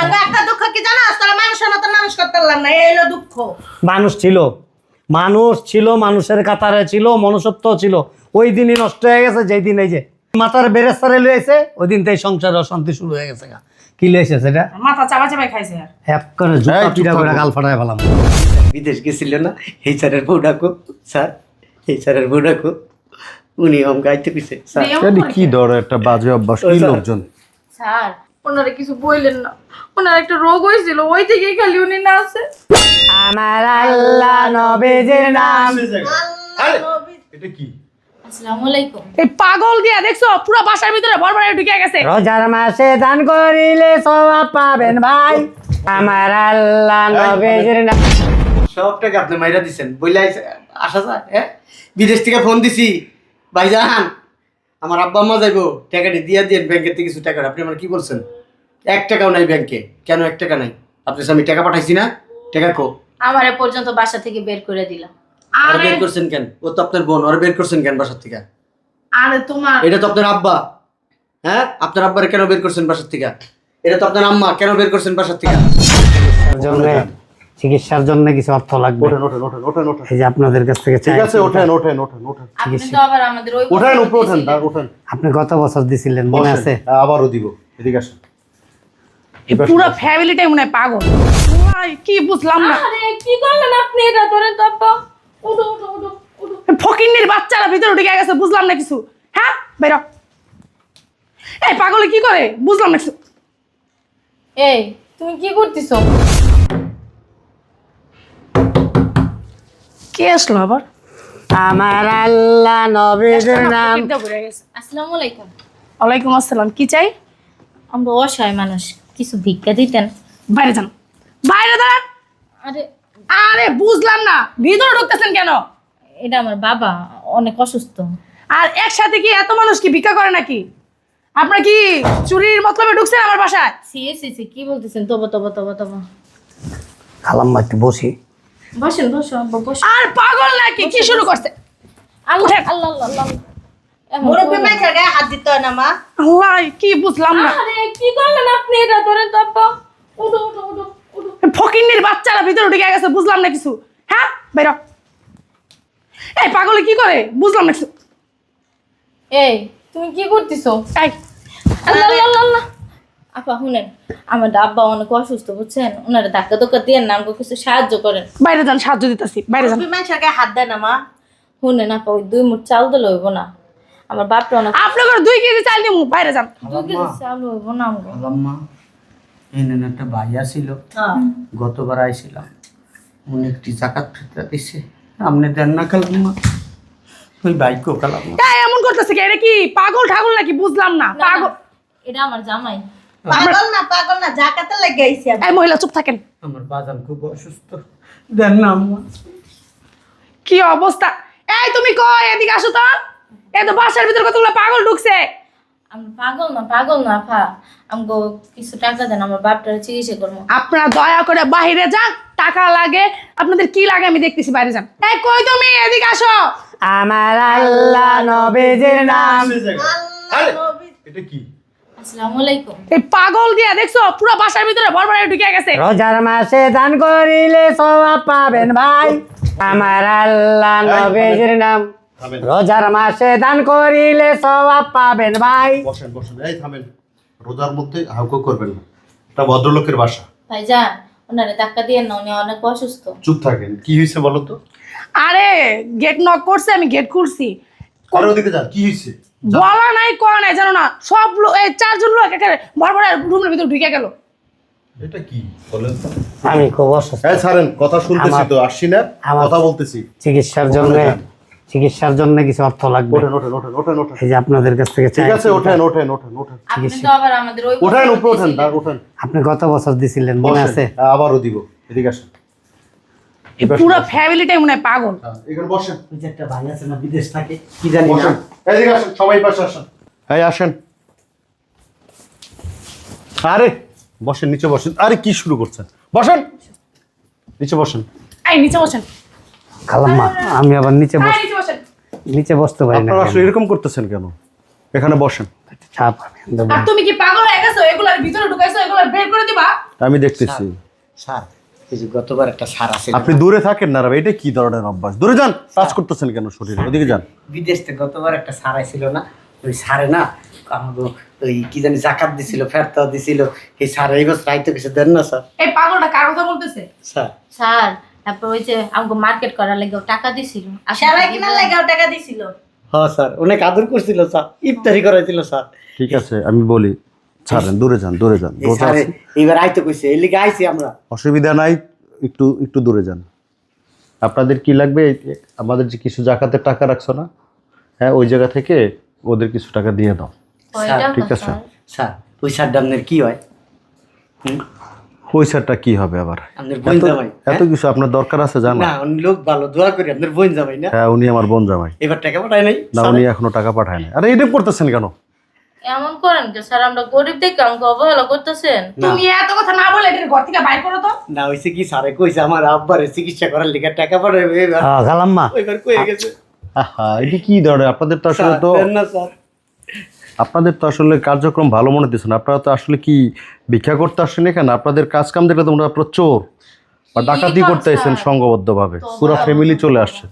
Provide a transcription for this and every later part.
আমরা একটা দুঃখ কি জানো তোরা মানুষের মতো মানুষ করতে পারলাম না এই হলো দুঃখ। মানুষ ছিল। মানুষ ছিল মানুষের কাতারে ছিল মনুষ্যত্ব ছিল। ওই দিনই নষ্ট হয়ে গেছে যেই দিন এই যে মাথার বেরেস্তারে লুয়েছে ওই দিন তাই সংসারে অশান্তি শুরু হয়ে গেছে কি লয়েছে সেটা? মাথা চাপা খাইছে। হ্যাপ করে জুতা পিটা করে গাল ফাটায় ফেলাম। বিদেশ গেছিল না? এই স্যারের বউ ডাকো। স্যার এই স্যারের বউ ডাকো। উনি গাইতে পিছে স্যার। কি ধর একটা বাজে অভ্যাস কি লোকজন? স্যার ওনারা কিছু বললেন না। ওনার একটা রোগ হয়েছিল ওই থেকেই খালি উনি না আছে। আমার আল্লাহ নবীজির নাম। এটা কি? আসসালামু আলাইকুম। এই পাগল দিয়া দেখছ পুরো বাসার ভিতরে ভর ভরে ঢুকে গেছে। রোজার মাসে দান করিলে সওয়াব পাবেন ভাই। আমার আল্লাহ নবীজির নাম। সব টাকা আপনি মাইরা দিছেন। বইলে আইছে- আসা যায় হ্যাঁ বিদেশ থেকে ফোন দিছি ভাইজান আমার আব্বা আম্মা যাইবো টাকাটি দিয়া দিয়ে ব্যাংকের থেকে কিছু টাকা আপনি আমার কি বলছেন? এক টাকাও নাই ব্যাংকে। কেন এক টাকা নাই? আপনি আমি টাকা পাঠাইছি না? টাকা কো? আমার পর্যন্ত বাসা থেকে বের করে দিলাম। আর বের করছেন কেন? ও তো আপনার বোন ওর বের করছেন কেন বাসার থেকে? আরে তোমার এটা তো আপনার আব্বা। হ্যাঁ? আপনার আব্বারে কেন বের করছেন বাসার থেকে? এটা তো আপনার আম্মা কেন বের করছেন বাসার থেকে? জন্য চিকিৎসার জন্য কিছু অর্থ লাগবে। ওঠেন ওঠেন ওঠেন ওঠেন ওঠেন। এই যে আপনাদের কাছ থেকে ঠিক আছে ওঠেন ওঠেন ওঠেন ওঠেন। আপনি তো আবার আমাদের ওই ওঠেন উপরে ওঠেন ওঠেন। আপনি গত বছর দিছিলেন মনে আছে? আবারও দিব এদিকে আসেন। পুরো ফ্যামিলিটাই মনে হয় পাগল। ভাই, কি বুঝলাম না। কি করলেন আপনি? এটা ধরেন তো আব্বা। ফকিন্নির বাচ্চারা ভিতরে ঢুকে গেছে বুঝলাম না কিছু। হ্যাঁ বেরো। এই পাগলে কি করে? বুঝলাম না কিছু। এই তুমি কি করতেছো? কে আসলো আবার? আমার আল্লাহ নাম। ফকিরটা ঘুরে গেছে। আসসালামু আলাইকুম। ওয়ালাইকুম আসসালাম কি চাই? আমরা অসহায় মানুষ। কিছু ভিক্ষা দিতেন? বাইরে যান। বাইরে দাঁড়ান। আরে আরে বুঝলাম না। ভিতরে ঢুকতেছেন কেন? এটা আমার বাবা অনেক অসুস্থ। আর একসাথে কি এত মানুষ কি ভিক্ষা করে নাকি? আপনার কি চুরির মতলবে ঢুকছেন আমার বাসায়? সি সি সি কি বলতেছেন? তবো তবো তবো তবো। খালাম্মা একটু বসি। বসেন বসো বসো। আর পাগল নাকি? কি শুরু করছে? আল্লাহ আল্লাহ আল্লাহ। মুরব্বী মাইকের গায়ে হাত দিতে হয় না মা। আল্লাহ কি বুঝলাম না। আরে কি করলেন আপনি? এটা ধরেন তো আব্বা। উঠো উঠো উঠো উঠো ফকিন্নির বাচ্চারা ভিতরে ঢুকে গেছে বুঝলাম না কিছু। হ্যাঁ বেরো এই পাগলে কি করে? বুঝলাম না কিছু। এই তুমি কি করতেছো? এই। আল্লাহ আল্লাহ আল্লাহ, আল্লাহ। আপা শুনেন আমার আব্বা অনেক অসুস্থ বুঝছেন? ওনারা ধাক্কা ধোক্কা দিয়ে না আমাকে কিছু সাহায্য করেন। বাইরে যান সাহায্য দিতেছি বাইরে যান। গায়ে হাত দেয় না মা। শুনেন আপা ওই দুই মুঠ চাল দিলে হইব না। আমার বাপটা অনেক আপনার দুই কেজি চাল দিমু বাইরে যান। দুই কেজি চাল হইব না আমগো আম্মা এই নেন একটা ভাইয়া ছিল হ্যাঁ। গতবার আইছিলাম। উনি একটি জাকাত ফিতরা দিছে। আপনি দেন না কালাম্মা ওই বাইকও কালাম্মা এই এমন করতেছে কি? এটা কি পাগল ঠাগল নাকি? বুঝলাম না। পাগল। এটা আমার জামাই। পাগল না পাগল না জাকাতে লেগে আইছি এই মহিলা চুপ থাকেন। আমার বাজান খুব অসুস্থ। দেন না আম্মা। কি অবস্থা? এই তুমি কই? এদিকে আসো তো। এই তো বাসার ভিতর কতগুলো পাগল ঢুকছে? আমি পাগল না পাগল না আপা আমগো কিছু টাকা দেন আমার বাপটার চিকিৎসা করব। আপনারা দয়া করে বাইরে যান টাকা লাগে। আপনাদের কি লাগে আমি দেখতেছি বাইরে যান। এই কই তুমি? এদিকে আসো। আমার আল্লাহ নবীজির নাম। আরে, এটা কি? আসসালামু আলাইকুম। এই পাগল দিয়া দেখছ? পুরো বাসার ভিতরে ভর ঢুকে গেছে। রোজার মাসে দান করিলে সওয়াব পাবেন ভাই। আমার আল্লাহ নবীজির নাম। রোজার মাসে দান করিলে সওয়াব পাবেন ভাই। বসেন বসেন এই থামেন। রোজার মধ্যে হাউকো করবেন না। এটা ভদ্রলোকের বাসা। ভাইজান ওনারা ধাক্কা দিয়ে না উনি অনেক অসুস্থ। চুপ থাকেন। কি হয়েছে বলো তো? আরে গেট নক করছে আমি গেট খুলছি। আর ওদিকে যান কি হয়েছে? বলা নাই করা নাই জানো না সব লোক এই চারজন লোক একেবারে ভর ভরে রুমের ভিতরে ঢুকে গেল। এটা কি? বলেন তো। আমি খুব অসুস্থ। হ্যাঁ ছাড়েন কথা শুনতেছি তো আসছি না কথা বলতেছি। চিকিৎসার জন্য চিকিৎসার জন্য কিছু অর্থ লাগবে। ওঠেন ওঠেন ওঠেন ওঠেন ওঠেন। এই যে আপনাদের কাছ থেকে ঠিক আছে ওঠেন ওঠেন ওঠেন ওঠেন। আপনি তো আবার আমাদের ওই ওঠেন উপরে ওঠেন দা, ওঠেন। আপনি গত বছর দিছিলেন মনে আছে? আবারও দিব এদিকে আসেন। পুরো ফ্যামিলিটাই মনে হয় পাগল। হ্যাঁ, এখানে বসেন। ওই যে একটা ভাই আছে না বিদেশ থাকে কি জানি না। বসেন এদিকে আসেন সবাই পাশে আসেন। এই আসেন। আরে বসেন নিচে বসেন। আরে কি শুরু করছেন? বসেন। নিচে বসেন। এই নিচে বসেন। খালাম্মা আমি আবার নিচে বস নিচে বসতে পারি না আপনারা আসলে এরকম করতেছেন কেন? এখানে বসেন। চাপ আমি দেবো আর তুমি কি পাগল হয়ে গেছো? এগুলার ভিতরে ঢুকাইছো এগুলার বের করে দিবা। আমি দেখতেছি। স্যার এই যে গতবার একটা সার আছে আপনি দূরে থাকেন না রে এটা কি ধরনের অভ্যাস? দূরে যান টাচ করতেছেন কেন শরীরে? ওদিকে যান। বিদেশ থেকে গতবার একটা সার আইছিল না? ওই সারে না আমাকে ওই কি জানি জাকাত দিছিল ফেরত দিছিল। এই সার এই বছর আইতে কিছু দেন না স্যার। এই পাগলটা কার কথা বলতেছে? স্যার। স্যার তারপর ওই যে আমাকে মার্কেট করার লাগে টাকা দিছিল। সেলাই কিনার লাগাও টাকা দিছিল? হ্যাঁ স্যার। অনেক আদর করছিল স্যার। ইফতারি করাইছিল স্যার। ঠিক আছে আমি বলি ছাড়েন দূরে যান দূরে যান। এইবার আইতে কইছে এই লিগে আইছি আমরা। অসুবিধা নাই একটু একটু দূরে যান। আপনাদের কি লাগবে? আমাদের যে কিছু জাকাতের টাকা রাখছো না হ্যাঁ ওই জায়গা থেকে ওদের কিছু টাকা দিয়ে দাও। ঠিক আছে। স্যার স্যার ওই আপনার কি হয়? হুম? পয়সাটা কি হবে আবার? বোন এত- জামাই এত কিছু আপনার দরকার আছে জানো? না উনি লোক ভালো দোয়া করি আপনার বোন জামাই না? হ্যাঁ উনি আমার বোন জামাই। এবার টাকা পাঠায় নাই না উনি এখনও টাকা পাঠায় নাই। আরে এটা করতেছেন কেন? এমন করেন কে স্যার আমরা গরিব দেখে আমাকে অবহেলা করতেছেন। তুমি এত কথা না বলে এটার ঘর থেকে বাইর করো তো। না হইছে কি স্যারে কইছে আমার আব্বারে চিকিৎসা করার লিগে টাকা পাঠাবে এবার। হ্যাঁ খালাম্মা ওইবার কয়ে গেছে। আহা এটা কি ধরনের? আপনাদের তো আসলে স্যার, তো না স্যার। আপনাদের তো আসলে কার্যক্রম ভালো মনে দিচ্ছেন আপনারা তো আসলে কি ভিক্ষা করতে আসছেন এখানে? আপনাদের কাজ কাম দেখলে তোমরা আপনার চোর বা ডাকাতি করতে স্যার? সংঘবদ্ধভাবে। পুরো ফ্যামিলি চলে আসছে।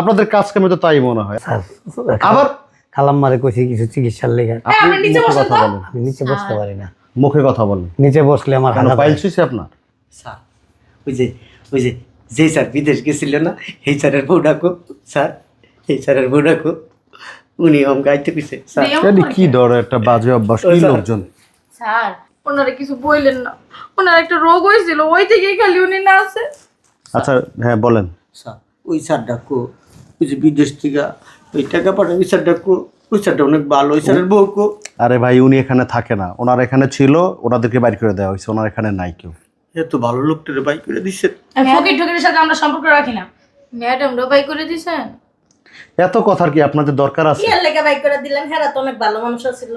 আপনাদের কাজ কামে তো তাই মনে হয়। স্যার আবার? খালাম্মারে কইছি কিছু চিকিৎসার লেগে। আপনি নিচে মুখে কথা বলেন। আমি নিচে বসতে পারি না। মুখে কথা বলেন। নিচে বসলে আমার কেন হাঁটা পাইল পায়। আপনার? স্যার ওই যে ওই যে যেই স্যার বিদেশ গেছিল না এই স্যারের বউ ডাকো। স্যার এই স্যারের বউ ডাকো। উনি হম গাইতে পিছে স্যার। এটা কি ধরনের একটা বাজে অভ্যাস? কি লোকজন? স্যার ওনারা কিছু বললেন না। ওনার একটা রোগ হয়েছিল ওই থেকেই খালি উনি না আছে। আচ্ছা হ্যাঁ বলেন। স্যার ওই স্যার ডাকো ওই যে বিদেশ থেকে ওই টাকা পাঠায় ওই স্যার ডাকো ওই স্যারটা অনেক ভালো ওই স্যারের বউ কো। আরে ভাই উনি এখানে থাকে না। ওনার এখানে ছিল ওনাদেরকে বাইর করে দেওয়া হয়েছে ওনার এখানে নাই কেউ। এত ভালো লোকটারে বাই করে দিচ্ছে এই ফকির ঠকির সাথে আমরা সম্পর্ক রাখি না। ম্যাডাম রোবাই করে দিছেন? এত কথার কি আপনাদের দরকার আছে? আর লেগে বাইক করে দিলেন হ্যাঁ তো অনেক ভালো মানুষ ছিল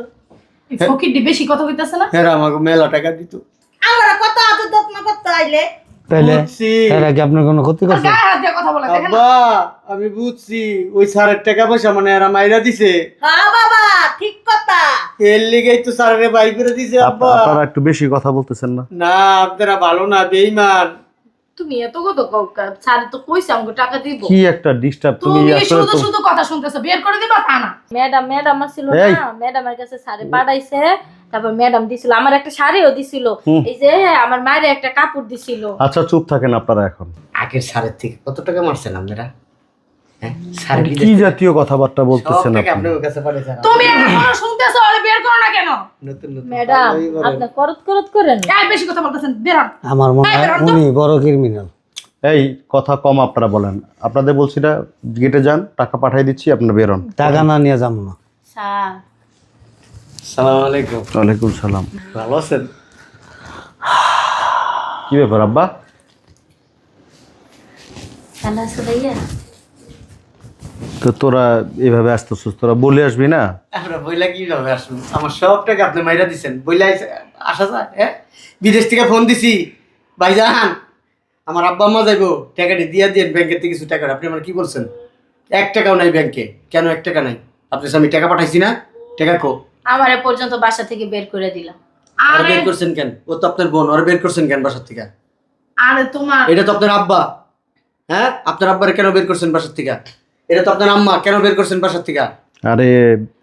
এই ফকিরটি বেশি কথা কইতাছে না? হ্যাঁ আমাকে মেলা টাকা দিত। আমরা কত আদর যত্ন করতে আইলে? বুঝছি। এরা কি আপনার কোনো ক্ষতি করছে? কথা বলে দেখেন না? আব্বা আমি বুঝছি। ওই স্যারের টাকা পয়সা মানে এরা মাইরা দিছে। হ্যাঁ বাবা ঠিক কথা। এর লিগেই তো স্যারের বাই করে দিছে আব্বা। আপনারা একটু বেশি কথা বলতেছেন না। না আপনারা ভালো না বেইমান। তুমি এত কত স্যার তো কইছে আমাকে টাকা দিব। কি একটা ডিস্টার্ব তুমি শুধু শুধু কথা শুনতেছো বের করে দিবা তা না। ম্যাডাম ম্যাডাম আসছিল। না। ম্যাডামের কাছে স্যারে পাঠাইছে তারপর ম্যাডাম দিছিল আমার একটা শাড়িও দিছিল। এই যে আমার মায়ের একটা কাপড় দিছিল। আচ্ছা চুপ থাকেন আপনারা এখন। আগের স্যারের থেকে কত টাকা মারছেন আপনারা? কি জাতীয় কথাবার্তা বলতেছেন আপনি? তুমি এখনও শুনতেছো আরে বের করো না কেন? নতুন নতুন। ম্যাডাম আপনি করত করত করেন। এই বেশি কথা বলতেছেন বের আমার মনে হয় উনি বড় ক্রিমিনাল এই কথা কম আপনারা বলেন। আপনাদের বলছি না গেটে যান টাকা পাঠিয়ে দিচ্ছি আপনারা বেরোন টাকা না নিয়ে যাব না। স্যার। সালাম আলাইকুম। ওয়ালাইকুম সালাম। ভালো আছেন? কি ব্যাপার আব্বা? ভালো আছে ভাইয়া? তো তোরা এইভাবে আসতেছিস তোরা বলে আসবি না? আমরা বইলা কীভাবে আসুন আমার সব টাকা আপনি মাইরা দিছেন। বইলা আসা যায় হ্যাঁ? বিদেশ থেকে ফোন দিছি ভাইজান আমার আব্বা আম্মা যাইবো টাকাটি দিয়া দিয়ে ব্যাংকের থেকে কিছু টাকা আপনি আমার কি বলছেন? এক টাকাও নাই ব্যাংকে। কেন এক টাকা নাই? আপনার আমি টাকা পাঠাইছি না? টাকা কো। আমার এ পর্যন্ত বাসা থেকে বের করে দিলাম আর বের করছেন কেন? ও তো আপনার বোন আর বের করছেন কেন বাসার থেকে? আরে তোমার এটা তো আপনার আব্বা। হ্যাঁ? আপনার আব্বারে কেন বের করছেন বাসার থেকে? এটা তো আপনার আম্মা কেন বের করছেন বাসার থেকে? আরে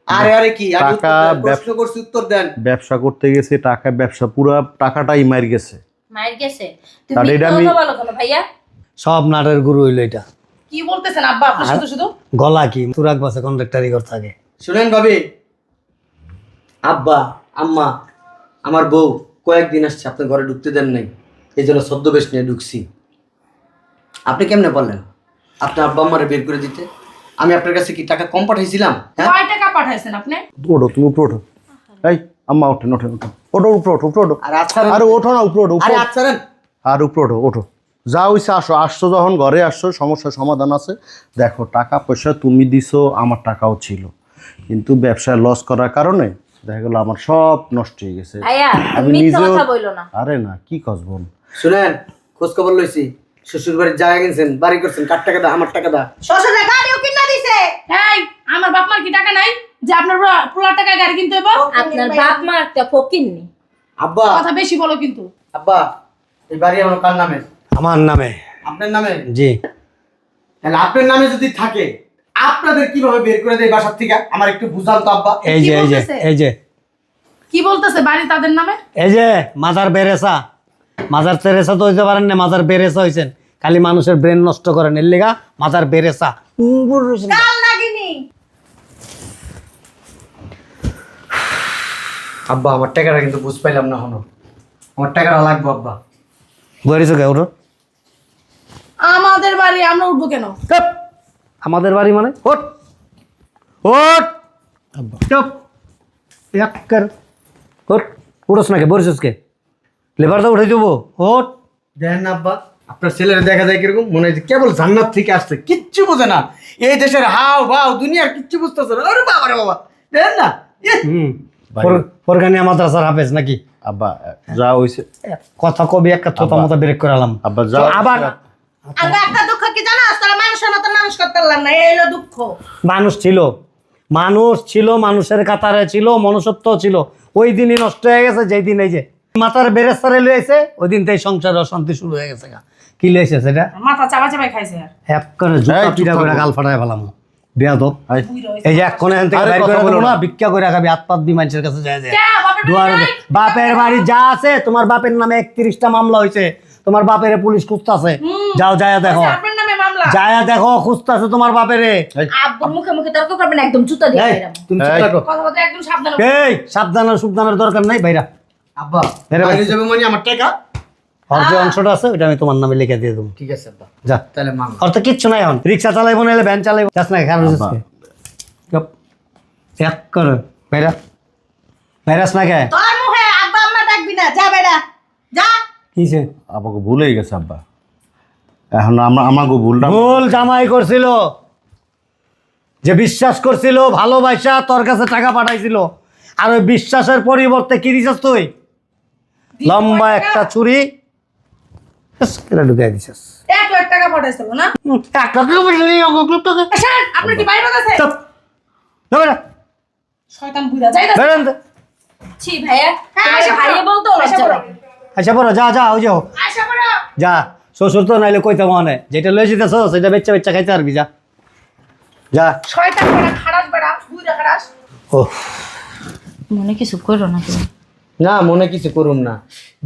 আরে আরে কি? টাকা দেন, প্রশ্ন করছি উত্তর দেন। ব্যবসা করতে গেছে টাকা ব্যবসা পুরো টাকাটাই মার গেছে। মায়ের গেছে? তুমি তাহলে এটা আমি- কথা বলো কেন ভাইয়া? সব নাটের গুরু হইল এটা। কি বলতেছেন আব্বা আপনি শুধু শুধু? গলা কি? তুরাক বাসে কন্ট্রাক্টারি কর থাকে। শুনেন ভাবি আব্বা আম্মা আমার বউ কয়েকদিন আসছে আপনার ঘরে ঢুকতে দেন নাই। এই জন্য ছদ্মবেশ নিয়ে ঢুকছি। আপনি কেমনে বললেন? আপনার আব্বা আম্মারে বের করে দিতে। আমি আপনার কাছে কি টাকা কম পাঠাইছিলাম? হ্যাঁ? কয় টাকা পাঠাইছেন আপনি? ওঠো তুমি উপরে ওঠো। এই আম্মা ওঠেন ওঠেন ওঠো ওঠো উপরে ওঠো উপরে ওঠো। আর আচ্ছা আরে ওঠো না উপরে ওঠো আরে উপরে আচ্ছা। আর। উপরে ওঠো ওঠো। যা হইছে আসো আসছো যখন ঘরে আসছো সমস্যার সমাধান আছে। দেখো টাকা পয়সা তুমি দিছো আমার টাকাও ছিল। কিন্তু ব্যবসায় লস করার কারণে দেখা গেলো আমার সব নষ্ট হয়ে গেছে। আমি নিজেও কথা বইলো না। আরে না কি কস বোন? শুনেন খোঁজ খবর লইছি। শ্বশুর বাড়ির জায়গা কিনছেন বাড়ি করছেন কার টাকা দা আমার টাকা দা? শ্বশুরের গাড়িও কিনা দিছে। এই আমার বাপ মার কি টাকা নাই যে আপনার পুরো টাকা গাড়ি কিনতে হবে আপনার বাপ মা একটা ফকির নি। আব্বা কথা বেশি বলো কিন্তু। আব্বা এই বাড়ি আমার কার নামে? আমার নামে। আপনার নামে? জি। তাহলে আপনার নামে যদি থাকে আপনাদের কীভাবে বের করে দেয় বাসার থেকে? আমার একটু বুঝান তো আব্বা। এই যে এই যে এই যে। কি বলতেছে বাড়ি তাদের নামে? এই যে মাজার বেরেসা। মাজার তেরেসা তো হইতে পারেন না মাজার বেরেসা হয়েছেন খালি মানুষের ব্রেন নষ্ট করেন। এর লেগা মাজার বেরেসা। আব্বা আমার টাকাটা কিন্তু বুঝ পাইলাম না হনো আমার টাকাটা লাগবে আব্বা। বলেছ কে ওঠো আমাদের বাড়ি আমরা উঠবো কেন? আমাদের বাড়ি মানে? ওট ওট চুপ। এক কর ওট উঠোস না কে কে লেবার তো উঠে দেবো। ওট দেখেন না আব্বা আপনার ছেলেরা দেখা যায় কীরকম? মনে হয় যে কেবল জান্নাত থেকে আসছে। কিচ্ছু বোঝে না। এই দেশের হাও ভাও দুনিয়ার কিচ্ছু বুঝতেছে না। আরে বাবা রে বাবা দেখেন না। ইহ! হুম। ভাই। ফরগানিয়া মাদ্রাসার হাফেজ নাকি? আব্বা যা হইছে। কথা কবি একটা থোতা মতো ব্রেক করালাম আব্বা যা আবার আমরা একটা দুঃখ কি জানো? তোরা মানুষের মতো মানুষ করতে পারলাম না। এই হলো দুঃখ। মানুষ ছিল। মানুষ ছিল মানুষের কাতারে ছিল মনুষ্যত্ব ছিল। ওই দিনই নষ্ট হয়ে গেছে যেই দিন এই যে মাথার বেরেস্তারে লইছে ওই দিন থেকে সংসার অশান্তি শুরু হয়ে গেছে গা। কি লইছে সেটা? মাথা চাপা চাপাই খাইছে। আর এক করে জুতা পিটা করে গাল ফাটায় ফেলাম। বেয়াদব এই। যে এক কোণে এখান থেকে আরে বাইর করে বলো না। ভিক্ষা করে খাবি হাত পাত দিয়ে মানুষের কাছে যায় যায়। বাপের বাড়ি দুয়ার বাপের বাড়ি যা আছে তোমার বাপের নামে একত্রিশটা মামলা হয়েছে। তোমার বাপের পুলিশ খুঁজতাছে। যাও যায়া দেখো। আচ্ছা, আপনার নামে যায়া দেখো খুঁজতাছে তোমার বাপেরে। আব্বুর মুখে মুখে তর্ক করবেন একদম জুতা দিয়ে তুমি চুপ থাকো। একদম সাবধান এই সাবধানের সুবধানের দরকার নাই ভাইরা। আব্বা বেরো বাইরে যাবে মানে আমার টাকা? আর যে অংশটা আছে ওটা আমি তোমার নামে লিখে দিয়ে দেবো। ঠিক আছে আব্বা। যা। তাহলে মামলা আর কিচ্ছু নাই এখন। রিক্সা চালাইবো নাহলে ভ্যান চালাইবো। যাস না খারাপ আব্বা। এক করো। ভাইরা ভাইরাস না কে? তোর মুখে আব্বা আম্মা ডাকবি না। যা বেড়া যা। কিসে আমাকে ভুলেই গেছে আব্বা। এখন আমরা আমাকে ভুলটা ভুল জামাই করছিল। যে বিশ্বাস করছিল ভালোবাসা তোর কাছে টাকা পাঠাইছিল। আর ওই বিশ্বাসের পরিবর্তে কি দিছিস তুই? লম্বা একটা চুরি ঢুকাই দিছিস? এক লাখ টাকা পাঠাইছিল না? এক লাখ টাকা পাঠাইলি, এক লাখ টাকা। স্যার কি বাইরে আছে? চুপ। যা বেটা, শয়তান বুইরা যাই না বেরোন ছি ভাইয়া। হ্যাঁ, তোমাকে ভাইয়া বলতো লজ্জা আচ্ছা বড় যা যা ওই যাও আশা করো যা শ্বশুর তো নাইলে কইতে মনে যেটা লয়ে যেতেছ সেটা বেচ্চা বেচ্চা খাইতে পারবি যা। যা। শয়তান বেড়া খারাস বেড়া বুইরা খারাস। ও মনে কিছু করো না তুমি। না মনে কিছু করুম না।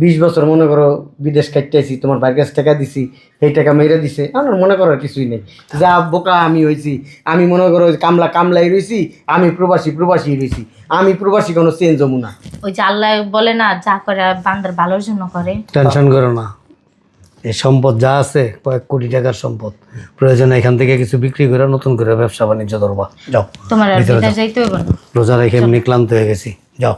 বিশ বছর মনে করো বিদেশ কাটতেছি তোমার কাছে টাকা দিছি সেই টাকা মেরে দিছে। আমার মনে করার কিছুই নেই। যা বোকা আমি হয়েছি আমি মনে করো কামলা কামলাই রয়েছি আমি প্রবাসী প্রবাসী রয়েছি আমি প্রবাসী কোনো চেঞ্জ হব না। ওই যে আল্লাহ বলে না যা করে বান্দার ভালোর জন্য করে। টেনশন করো না। এই সম্পদ যা আছে কয়েক কোটি টাকার সম্পদ। প্রয়োজনে এখান থেকে কিছু বিক্রি করে নতুন করে ব্যবসা বাণিজ্য ধরবা যাও তোমার আর ভিতরে বিদেশ যাইতে হবে না। রোজা রেখে এমনি ক্লান্ত হয়ে গেছি। যাও।